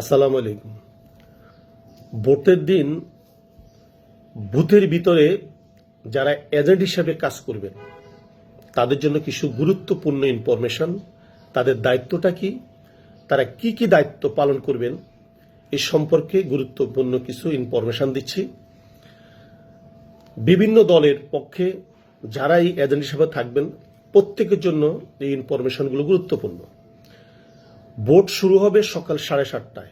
আসসালামু আলাইকুম। ভোটের দিন বুথের ভিতরে যারা এজেন্ট হিসাবে কাজ করবেন, তাদের জন্য কিছু গুরুত্বপূর্ণ ইনফরমেশন। তাদের দায়িত্বটা কি? তারা কি কি দায়িত্ব পালন করবেন? এ সম্পর্কে গুরুত্বপূর্ণ কিছু ইনফরমেশন দিচ্ছি। বিভিন্ন দলের পক্ষে যারা এই এজেন্ট হিসাবে থাকবেন, প্রত্যেকের জন্য এই ইনফরমেশনগুলো গুরুত্বপূর্ণ। ভোট শুরু হবে সকাল সাড়ে সাতটায়।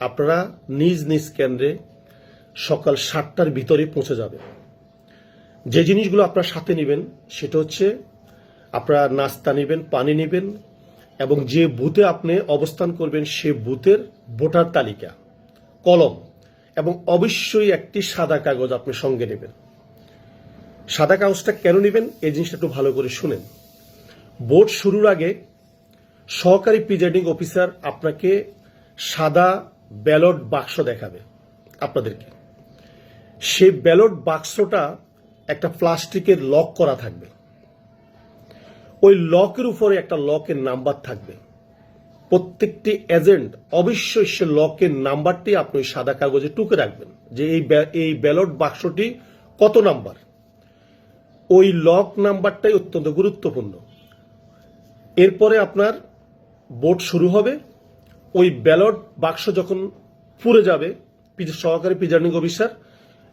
আপনারা নিজ নিজ কেন্দ্রে সকাল সাতটার ভিতরে পৌঁছে যাবে যে জিনিসগুলো আপনার সাথে নেবেন, সেটা হচ্ছে আপনারা নাস্তা নেবেন, পানি নেবেন এবং যে বুথে আপনি অবস্থান করবেন, সে বুথের ভোটার তালিকা, কলম এবং অবশ্যই একটি সাদা কাগজ আপনি সঙ্গে নেবেন। সাদা কাগজটা কেন নেবেন? এই জিনিসটা একটু ভালো করে শুনেন। ভোট শুরুর আগে সহকারী প্রিজাইডিং অফিসার আপনাকে সাদা ব্যালট বাক্স দেখাবে আপনাদেরকে। সেই ব্যালট বাক্সটা একটা প্লাস্টিকের লক করা থাকবে। ওই লকের উপরে একটা লকের নাম্বার থাকবে। প্রত্যেকটি এজেন্ট অবশ্যই সে লকের নাম্বারটি আপনি সাদা কাগজে টুকে রাখবেন যে এই এই ব্যালট বাক্সটি কত নাম্বার ওই লক নাম্বারটাই অত্যন্ত গুরুত্বপূর্ণ। এরপরে আপনার ভোট শুরু হবে। ওই ব্যালট বাক্স যখন পুরে যাবে সহকারী প্রিজাইডিং অফিসার,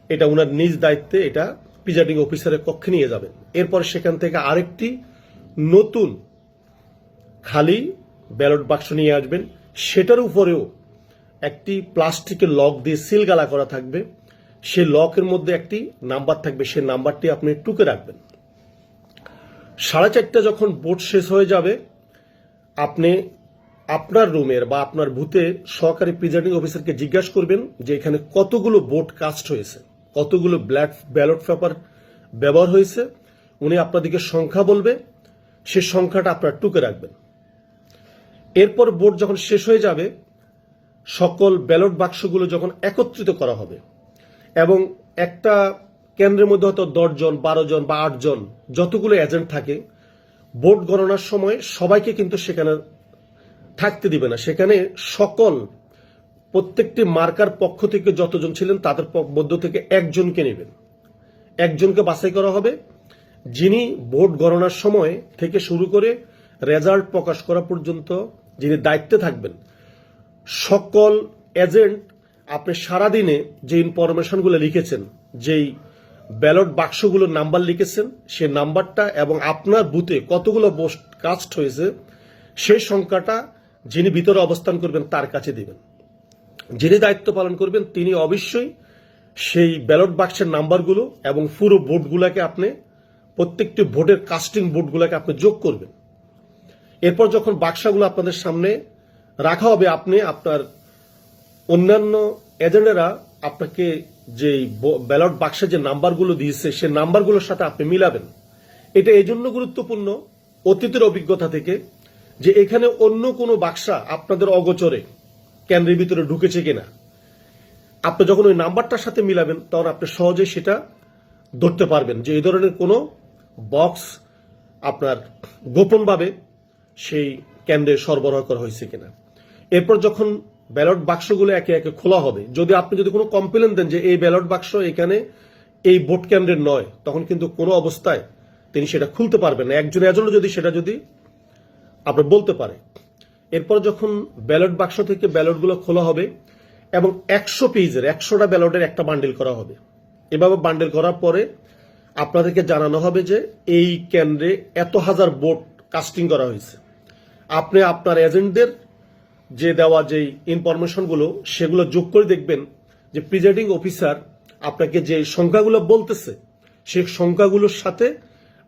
এটা ওনার নিজ দায়িত্বে এটা প্রিজাইডিং অফিসারের কক্ষে নিয়ে যাবেন। এরপর সেখান থেকে আরেকটি নতুন খালি ব্যালট বাক্স নিয়ে আসবেন। সেটার উপরেও একটি প্লাস্টিকের লক দিয়ে সিলগালা করা থাকবে। সে লকের মধ্যে একটি নাম্বার থাকবে, সে নাম্বারটি আপনি টুকে রাখবেন। সাড়ে চারটা যখন ভোট শেষ হয়ে যাবে আপনি আপনার রুমের বা আপনার বুথে সহকারী প্রিজাইডিং অফিসারকে জিজ্ঞাসা করবেন যে এখানে কতগুলো ভোট কাস্ট হয়েছে, কতগুলো ব্ল্যাক ব্যালট পেপার ব্যবহার হয়েছে, উনি আপনাদেরকে সংখ্যা বলবে, সে সংখ্যাটা আপনার টুকে রাখবেন। এরপর ভোট যখন শেষ হয়ে যাবে, সকল ব্যালট বাক্সগুলো যখন একত্রিত করা হবে এবং একটা কেন্দ্রের মধ্যে হয়তো দশজন বারো জন বা আটজন যতগুলো এজেন্ট থাকে ভোট গণনার সময় সবাইকে কিন্তু সেখানে থাকতে দিবে না। সেখানে সকল প্রত্যেকটি মার্কার পক্ষ থেকে যতজন ছিলেন তাদের মধ্য থেকে একজনকে নেবেন। একজনকে বাছাই করা হবে, যিনি ভোট গণনার সময় থেকে শুরু করে রেজাল্ট প্রকাশ করা পর্যন্ত যিনি দায়িত্বে থাকবেন, সকল এজেন্ট আপনি সারাদিনে যে ইনফরমেশনগুলো লিখেছেন, যেই ব্যালট বাক্সগুলোর নাম্বার লিখেছেন। সে নাম্বারটা এবং আপনার বুথে কতগুলো পোস্ট কাস্ট হয়েছে, সেই সংখ্যাটা যিনি ভিতরে অবস্থান করবেন তার কাছে দিবেন। যিনি দায়িত্ব পালন করবেন তিনি অবশ্যই সেই ব্যালট বাক্সের নাম্বারগুলো এবং পুরো ভোটগুলোকে আপনি, প্রত্যেকটি ভোটের কাস্টিং ভোটগুলোকে আপনি যোগ করবেন। এরপর যখন বাক্সাগুলো আপনাদের সামনে রাখা হবে, আপনি আপনার অন্যান্য এজেন্টেরা আপনাকে যে ব্যালট বাক্সে যে নাম্বারগুলো দিয়েছে, সে নাম্বারগুলোর সাথে আপনি মিলাবেন। এটা এই জন্য গুরুত্বপূর্ণ অতীতের অভিজ্ঞতা থেকে যে এখানে অন্য কোনো বাক্সা আপনাদের অগোচরে কেন্দ্রের ভিতরে ঢুকেছে কিনা। আপনি যখন ওই নাম্বারটার সাথে মিলাবেন, তখন আপনি সহজে সেটা ধরতে পারবেন যে এই ধরনের কোনো বক্স আপনার গোপনভাবে সেই কেন্দ্রে সরবরাহ করা হয়েছে কিনা। এরপর যখন ব্যালট বাক্সগুলো একে একে খোলা হবে। যদি আপনি যদি কোনো কমপ্লেন দেন যে এই ব্যালট বাক্স এখানে এই ভোট কেন্দ্রের নয়, তখন কিন্তু কোনো অবস্থায় তিনি সেটা খুলতে পারবেন না। একজন এজন্য যদি সেটা যদি আপনার বলতে পারে। এরপর যখন ব্যালট বাক্স থেকে ব্যালটগুলো খোলা হবে এবং একশো পেজের একশোটা ব্যালটের একটা বান্ডিল করা হবে। এভাবে বান্ডিল করার পরে আপনাদেরকে জানানো হবে যে এই কেন্দ্রে এত হাজার ভোট কাস্টিং করা হয়েছে। আপনি আপনার এজেন্টদের যে দেওয়া যে ইনফরমেশনগুলো সেগুলো যোগ করে দেখবেন যে প্রিজাইডিং অফিসার আপনাকে যে সংখ্যাগুলো বলতেছে সেই সংখ্যাগুলোর সাথে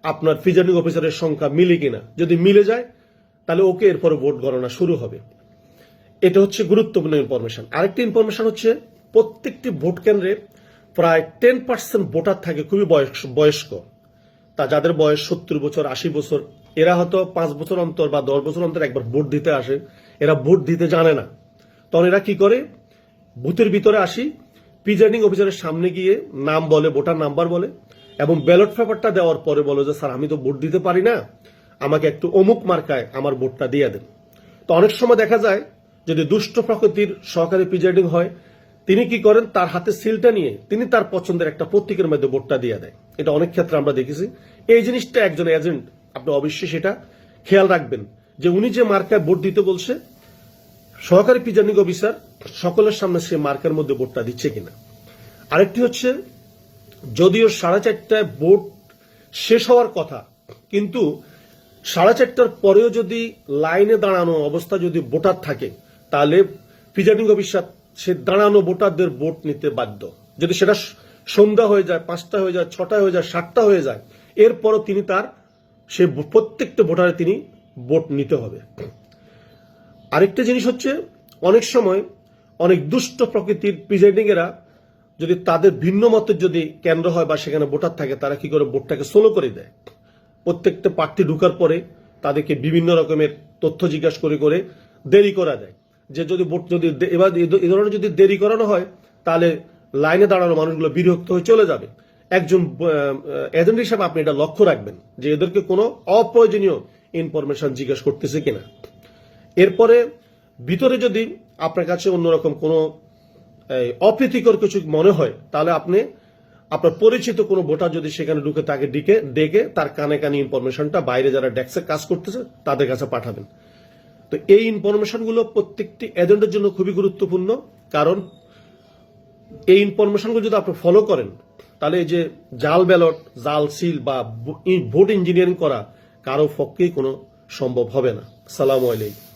আপনার প্রিজাইডিং অফিসারের সংখ্যা মিলে কিনা। যদি মিলে যায়, তাহলে ওকে এরপরে ভোট গণনা শুরু হবে। এটা হচ্ছে গুরুত্বপূর্ণ ইনফরমেশন আরেকটি ইনফরমেশন হচ্ছে প্রত্যেকটি ভোট কেন্দ্রে প্রায় টেন পার্সেন্ট ভোটার থাকে খুবই বয়স- বয়স্ক। তা যাদের বয়স সত্তর বছর, আশি বছর, এরা হয়তো পাঁচ বছর অন্তর বা দশ বছর অন্তর একবার ভোট দিতে আসে। এরা ভোট দিতে জানে না। তখন এরা কি করে? বুথের ভিতরে আসি প্রিজাইডিং অফিসারের সামনে গিয়ে নাম বলে, ভোটার নাম্বার বলে এবং ব্যালট পেপারটা দেওয়ার পরে বলে যে, স্যার, আমি তো ভোট দিতে পারি না। আমাকে একটু অমুক মার্কায় আমার ভোটটা দিয়ে দেন। তো অনেক সময় দেখা যায়, যদি দুষ্ট প্রকৃতির সহকারী প্রিজাইডিং হয়, তিনি কি করেন? তার হাতে সিলটা নিয়ে তিনি তার পছন্দের একটা প্রতীকের মধ্যে ভোটটা দিয়ে দেয়। এটা অনেক ক্ষেত্রে আমরা দেখেছি। এই জিনিসটা একজন এজেন্ট আপনি অবশ্যই সেটা খেয়াল রাখবেন। যে উনি যে মার্কায় ভোট দিতে বলছে, সহকারী প্রিজাইডিং অফিসার, সকলের সামনে সে মার্কের মধ্যে ভোটটা দিচ্ছে কিনা। আরেকটি হচ্ছে, যদিও সাড়ে চারটায় ভোট শেষ হওয়ার কথা, কিন্তু সাড়ে চারটার পরেও যদি লাইনে দাঁড়ানো অবস্থা যদি ভোটার থাকে, তাহলে প্রিজাইডিং অফিসার, সে দাঁড়ানো ভোটারদের ভোট নিতে বাধ্য। যদি সেটা সন্ধ্যা হয়ে যায়, পাঁচটা হয়ে যায়, ছটা হয়ে যায়, সাতটা হয়ে যায়, এরপরও তিনি তার, সে প্রত্যেকটা ভোটারে তিনি ভোট নিতে হবে। আরেকটা জিনিস হচ্ছে, অনেক সময় অনেক দুষ্ট প্রকৃতির প্রিজাইডিং এরা যদি তাদের ভিন্ন মতের যদি কেন্দ্র হয় বা সেখানে ভোটার থাকে, তারা কি করে ভোটটাকে সোলো করে দেয়? প্রত্যেকটা প্রার্থী ঢুকার পরে তাদেরকে বিভিন্ন রকমের তথ্য জিজ্ঞাসা করে করে দেরি করা দেয়। যে যদি ভোট যদি এবার এ ধরনের যদি দেরি করানো হয়, তাহলে লাইনে দাঁড়ানো মানুষগুলো বিরক্ত হয়ে চলে যাবে। একজন এজেন্ট হিসাবে আপনি এটা লক্ষ্য রাখবেন যে এদেরকে কোনো অপ্রয়োজনীয় ইনফরমেশন জিজ্ঞেস করতেছে কিনা। এরপরে ভিতরে যদি আপনার কাছে অন্যরকম কোনো অপ্রীতিকর কিছু মনে হয়, তাহলে আপনি আপনার পরিচিত কোনো ভোটার যদি সেখানে ঢুকে তাকে ডেকে ডেকে তার কানে কানে ইনফরমেশনটা বাইরে যারা ডেস্কে কাজ করতেছে, তাদের কাছে পাঠাবেন। তো এই ইনফরমেশনগুলো প্রত্যেকটি এজেন্টের জন্য খুবই গুরুত্বপূর্ণ, কারণ এই ইনফরমেশনগুলো যদি আপনি ফলো করেন, তাহলে এই যে জাল ব্যালট, জাল, সিল বা ভোট ইঞ্জিনিয়ারিং করা কারও পক্ষেই কোনো সম্ভব হবে না। সালাম আলাইকুম।